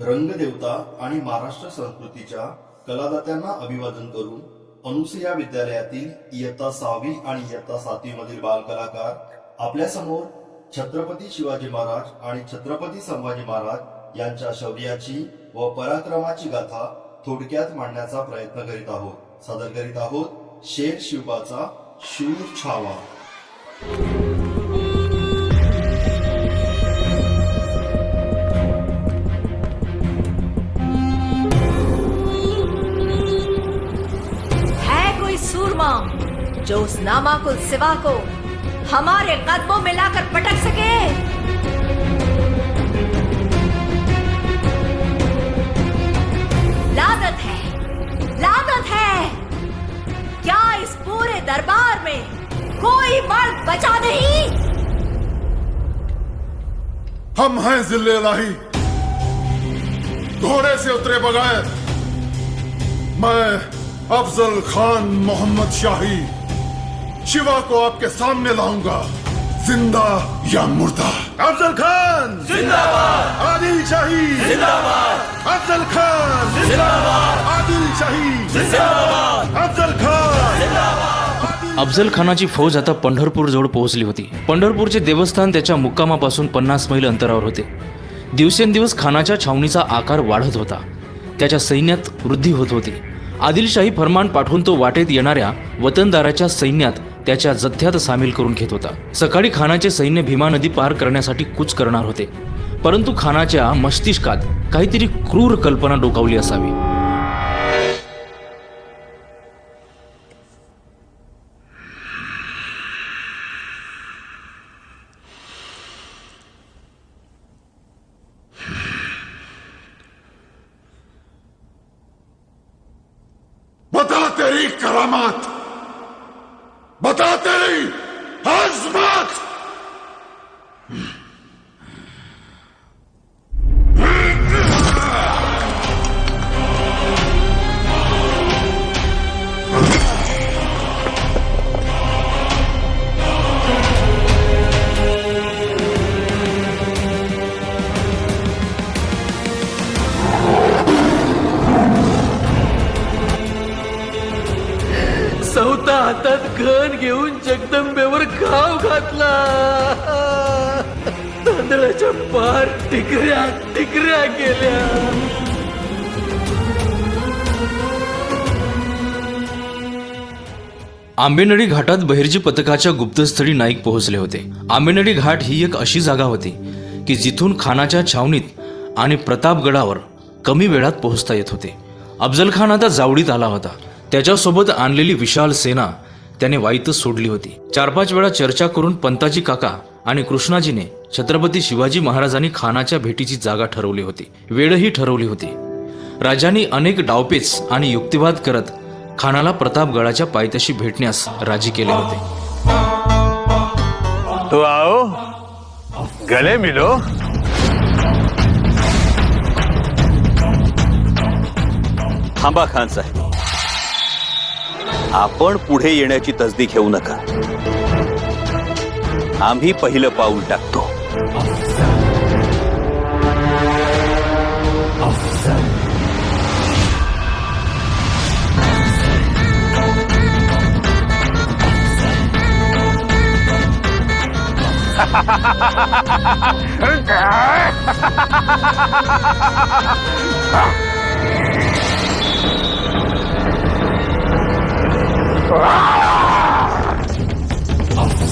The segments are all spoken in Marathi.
रंगदेवता आणि महाराष्ट्र संस्कृतीच्या कलादात्यांना अभिवादन करून अनुसया विद्यालयातील इयत्ता सहावी आणि इयत्ता सातवी मधील बालकलाकार आपल्यासमोर छत्रपती शिवाजी महाराज आणि छत्रपती संभाजी महाराज यांच्या शौर्याची व पराक्रमाची गाथा थोडक्यात मांडण्याचा प्रयत्न करीत आहोत. सादर करीत आहोत शेर शिवबाचा शूर छावा. सूरमा, जो उस नामाकुल सिवा को हमारे कदमों में लाकर पटक सके। लादत है लादत है। क्या इस पूरे दरबार में कोई मर्द बचा नहीं? हम हैं ज़िले लाही घोड़े से उतरे बगैर मैं अफजल खान मोहम्मद शाही। शिवा को आपके सामने लाऊंगा। जिंदा या मुर्दा? अफजल खान! जिंदाबाद! आदिल शाही! जिंदाबाद! अफजल खान! जिंदाबाद! आदिल शाही! जिंदाबाद! अफजल खान! अफजल खानाची फौज आता पंढरपूर जवळ पोहोचली होती. पंढरपूरचे देवस्थान त्याच्या मुक्कामापासून पन्नास मैल अंतरावर होते. दिवसेंदिवस खानाच्या छावणीचा आकार वाढत होता. त्याच्या सैन्यात वृद्धी होत होती. आदिलशाही फरमान पाठवून तो वाटेत येणाऱ्या वतनदाराच्या सैन्यात त्याच्या जथ्यात सामील करून घेत होता. सकाळी खानाचे सैन्य भीमा नदी पार करण्यासाठी कूच करणार होते. परंतु खानाच्या मस्तिष्कात काहीतरी क्रूर कल्पना डोकावली असावी. घेऊन जगदंबेवर घाव घातला. तांदळाच्या पार टिकऱ्या टिकऱ्या गेल्या. आंबेनळी घाटात बहिर्जी पथकाच्या गुप्तस्थळी नाईक पोहोचले होते. आंबेनळी घाट ही एक अशी जागा होती की जिथून खानाच्या छावणीत आणि प्रतापगडावर कमी वेळात पोहोचता येत होते. अफजल खान आता जावडीत आला होता. त्याच्यासोबत आणलेली विशाल सेना त्याने वाईतच सोडली होती. चार पाच वेळा चर्चा करून पंताजी काका आणि कृष्णाजीने छत्रपती शिवाजी महाराजांनी खानाच्या भेटीची जागा ठरवली होती. वेळही ठरवली होती. राजांनी अनेक डावपेच आणि युक्तिवाद करत खानाला प्रतापगडाच्या पायथ्याशी भेटण्यास राजी केले होते. तो आओ. गले मिलो. थांबा खान साहेब. आपण पुढे येण्याची तसदी घेऊ नका. आम्ही पहिलं पाऊल टाकतो. After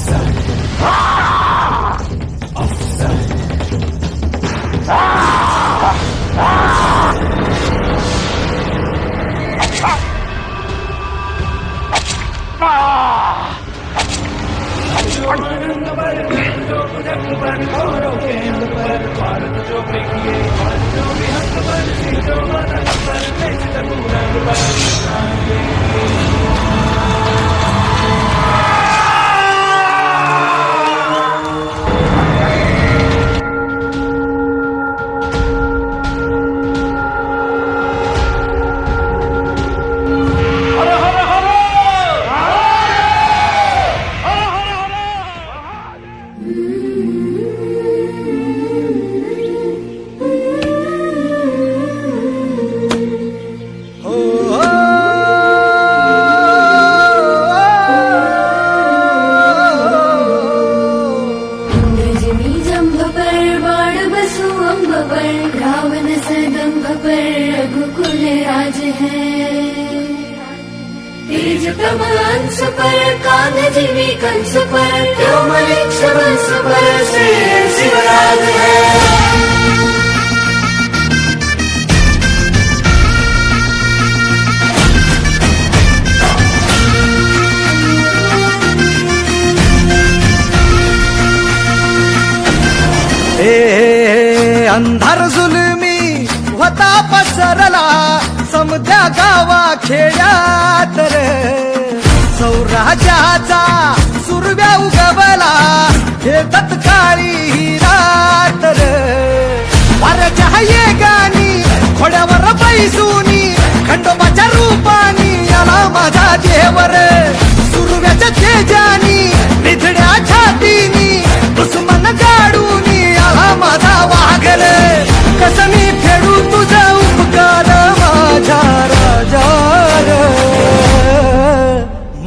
जीवी कंस पर कोमल वंश पर शेर शिवराज है। ए अंधार जुलमी होता पसरला समद्या गावा खेड्यात रे. सौराजाचा सुरव्या उगवला. हे तत्काळी ही रात रे. ये गाणी खोड्यावर बैसूनी खंडोबाच्या रूपानी आला माझा देवर सुरव्याच्या तेजानी निधड्या छातीनी दुश्मन गाडूनी आला माझा वाघर कसं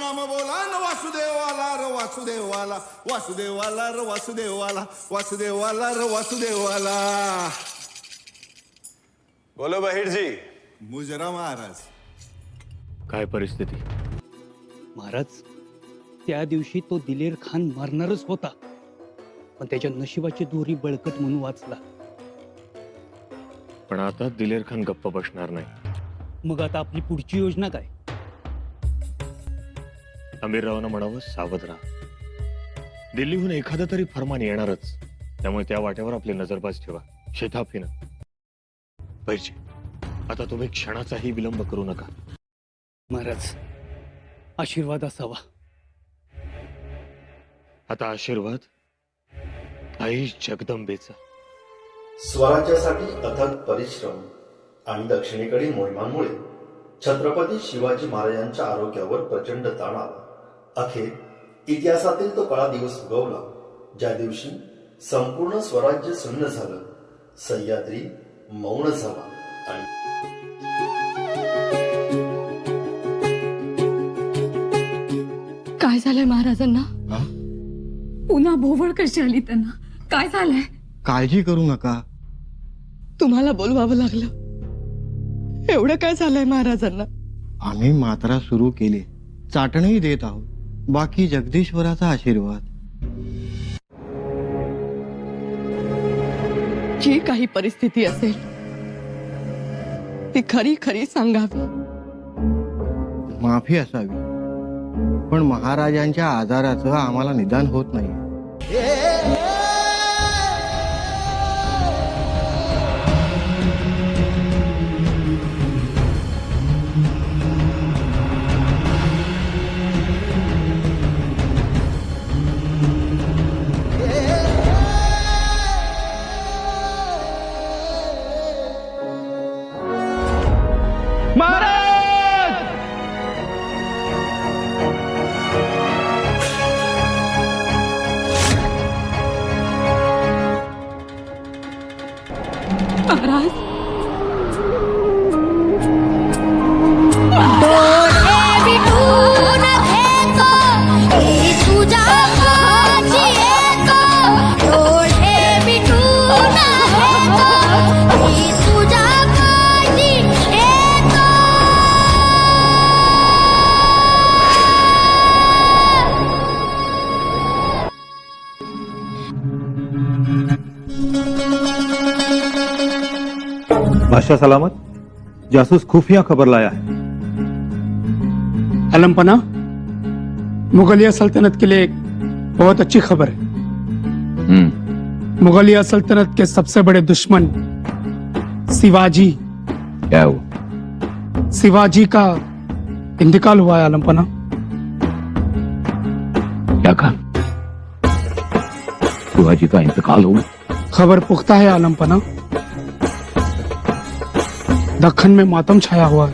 हरिनाम बोला न वासुदेवाला र वासुदेवाला वासुदेवाला र वासुदेवाला वासुदेवाला र वासुदेवाला. बोलो बहिरजी. मुजरा महाराज. काय परिस्थिती? महाराज त्या दिवशी तो दिलेर खान मरणारच होता. पण त्याच्या नशिबाची दोरी बळकट म्हणून वाचला. पण आता दिलेर खान गप्प बसणार नाही. मग आता आपली पुढची योजना काय? आमिररावांना म्हणावं सावध राहा. दिल्लीहून एखादं तरी फरमान येणारच. त्यामुळे त्या वाट्यावर आपली नजरबाज ठेवा. शेताफीनं पाहिजे आता तुम्ही क्षणाचाही विलंब करू नका. महाराज आशीर्वाद असावा. आता आशीर्वाद आई जगदंबेचा. स्वराज्यासाठी अथक परिश्रम आणि दक्षिणेकडील मोहिमांमुळे छत्रपती शिवाजी महाराजांच्या आरोग्यावर प्रचंड ताण आला. अखेर इतिहासातील तो काळा दिवस उगवला ज्या दिवशी संपूर्ण स्वराज्य सुन्न झालं सह्याद्री मौन झाला आणि काय झालंय महाराजांना? पुन्हा भोवळ कशी आली त्यांना? काय झालंय? काळजी करू नका. तुम्हाला बोलवावं लागलं. एवढं काय झालंय महाराजांना? आम्ही मात्रा सुरू केली. चाटणही देत आहोत. बाकी जगदीश्वराचा आशीर्वाद. जी काही परिस्थिती असेल ती खरी खरी सांगावी. माफी असावी. पण महाराजांच्या आजाराचं आम्हाला निदान होत नाही महाराज बादशाह सलामत जासूस खुफिया खबर लाया है। अलमपना मुगलिया सल्तनत के लिए बहुत अच्छी खबर है। मुगलिया सल्तनत के सबसे बड़े दुश्मन शिवाजी क्या हुआ? शिवाजी का इंतकाल हुआ है आलमपना क्या कहा? शिवाजी का इंतकाल हो गया? खबर पुख्ता है आलमपना दखन में मातम छाया हुआ है।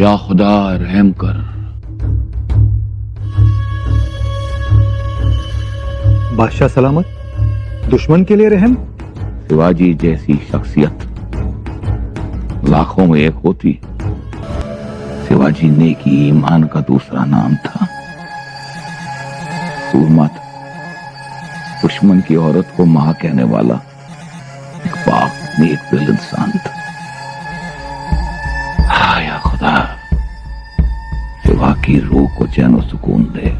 या खुदा रहम कर। बादशाह सलामत दुश्मन के लिए रहम? शिवाजी जैसी शख्सियत लाखों में एक होती। शिवाजी ने की ईमान का दूसरा नाम था। सूरमा था दुश्मन की औरत को माँ कहने वाला एक पाक नेक दिल इंसान था। हाँ या खुदा शिवा की रूह को चैन और सुकून दे।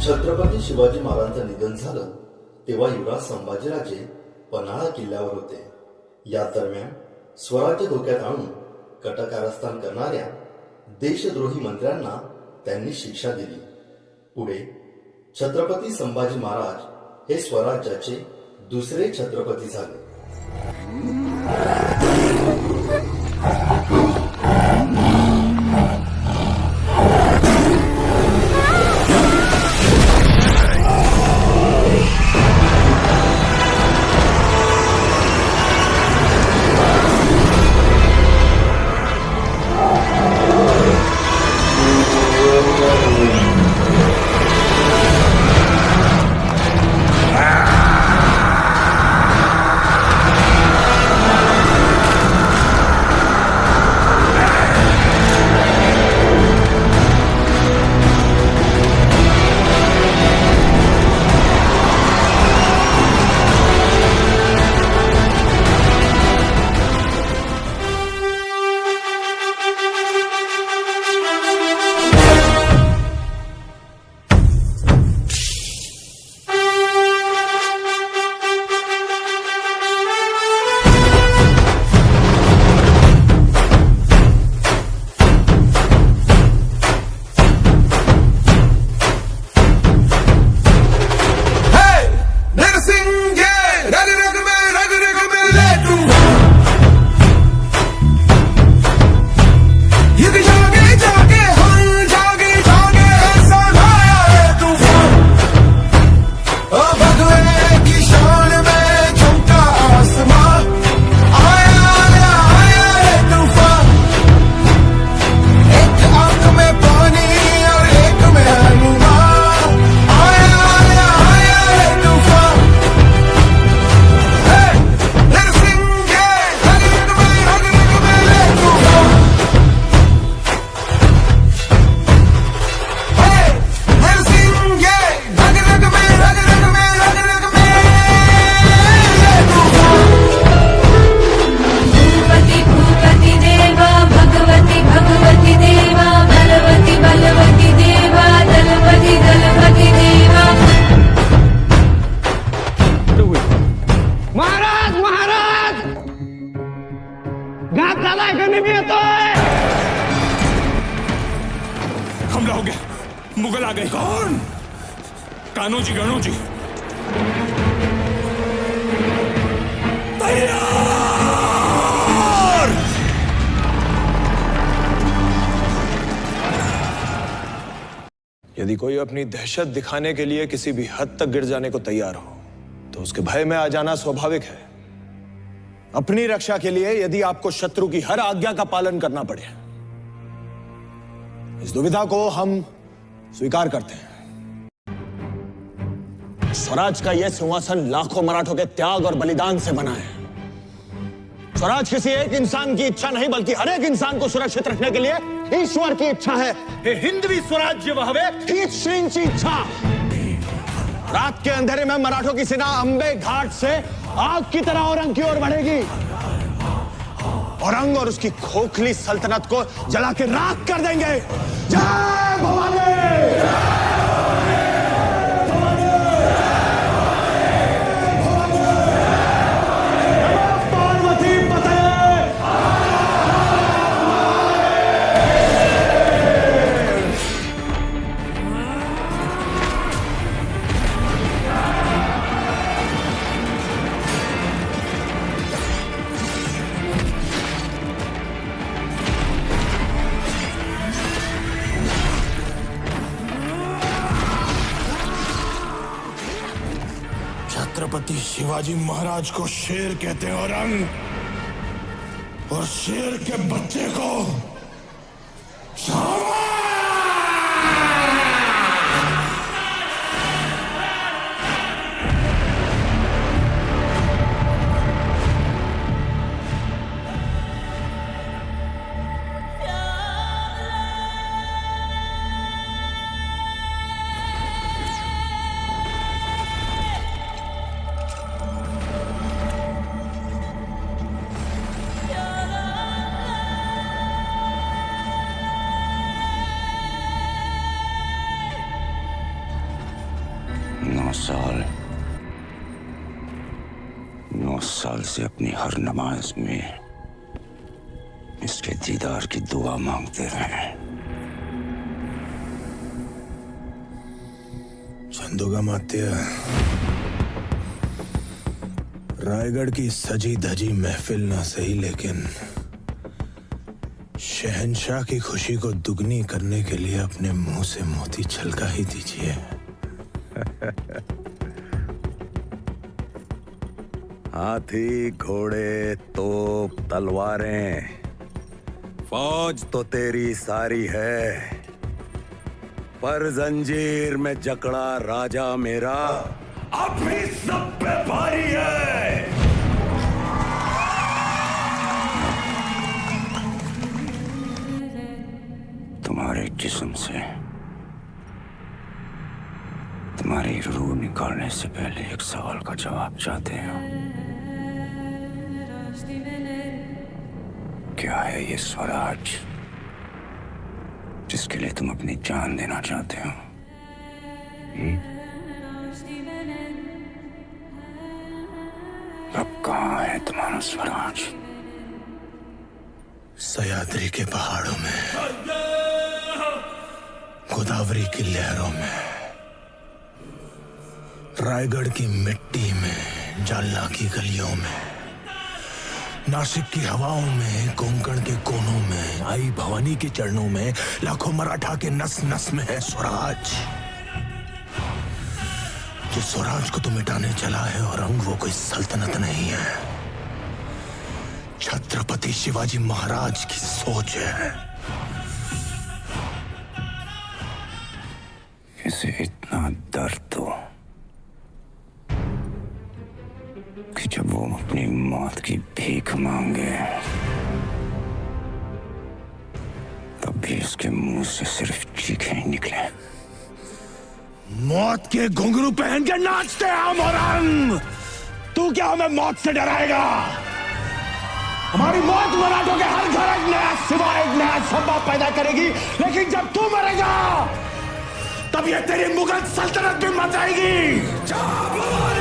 छत्रपती शिवाजी महाराजांचं निधन झालं, तेव्हा युवराज संभाजीराजे पन्हाळा किल्ल्यावर होते. या दरम्यान स्वराज्य धोक्यात आणून कटकारस्थान करणाऱ्या देशद्रोही मंत्र्यांना त्यांनी शिक्षा दिली. पुढे छत्रपती संभाजी महाराज हे स्वराज्याचे दुसरे छत्रपती झाले. यदि कोई अपनी दहशत दिखाने के लिए किसी भी हद तक गिर जाने को तैयार हो तो उसके भय में आ जाना स्वाभाविक है। अपनी रक्षा के लिए यदि आपको शत्रु की हर आज्ञा का पालन करना पड़े। इस दुविधा को हम स्वीकार करते हैं। स्वराज का यह सिंहासन लाखों मराठों के त्याग और बलिदान से बना है। स्वराज किसी एक इंसान की इच्छा नहीं, बल्कि हर एक इंसान को सुरक्षित रखने के लिए ईश्वर की इच्छा है। हे हिंदवी स्वराज्य वहवे। श्रींची इच्छा। रात के अंधेरे में मराठों की सेना अंबे घाट से आग की तरह औरंग की ओर बढ़ेगी। औरंग और उसकी खोखली सल्तनत को जला के राख कर देंगे। जय भवानी! छत्रपति शिवाजी महाराज को शेर कहते हैं औरंग और शेर के बच्चे को से अपनी हर नमाज़ में इसके दीदार की दुआ मांगते रहे। चंदोगा मात्य रायगढ़ की सजी धजी महफिल ना सही, लेकिन शहनशाह की खुशी को दुगनी करने के लिए अपने मुँह से मोती छलका ही दीजिए। हाथी, घोड़े तोप तलवारें। फौज तो तेरी सारी है। पर जंजीर में जकड़ा राजा मेरा। अब भी सब पे भारी है। तुम्हारे जिस्म से, तुम्हारी रूह निकालने से पहले एक सवाल का जवाब चाहते हैं क्या है ये स्वराज जिसके लिए तुम अपनी जान देना चाहते हो। हम्म? अब कहाँ है तुम्हारा स्वराज? सयाद्री के पहाड़ों में गोदावरी की लहरों में रायगढ़ की मिट्टी में जालना की गलियों में। नासिक की हवाओं में, कोंकण के कोनों में, आई भवानी के चरणों में, लाखों मराठा के नस नस में है स्वराज। जो स्वराज को तो मिटाने चला है और अंग वो कोई सल्तनत नहीं है। छत्रपति शिवाजी महाराज की सोच है। मौत की भीख मांगे। तब भी उसके मुँह से सिर्फ़ चीखें ही निकले। मौत के घुंघरू पहन के नाचते हम और हम। तू क्या हमें मौत से डराएगा? हमारी मौत मराठों के हर घर एक नया सिवा एक नया संभव पैदा करेगी। लेकिन जब तू मरेगा तब ये तेरी मुगल सल्तनत भी मर जाएगी। जा!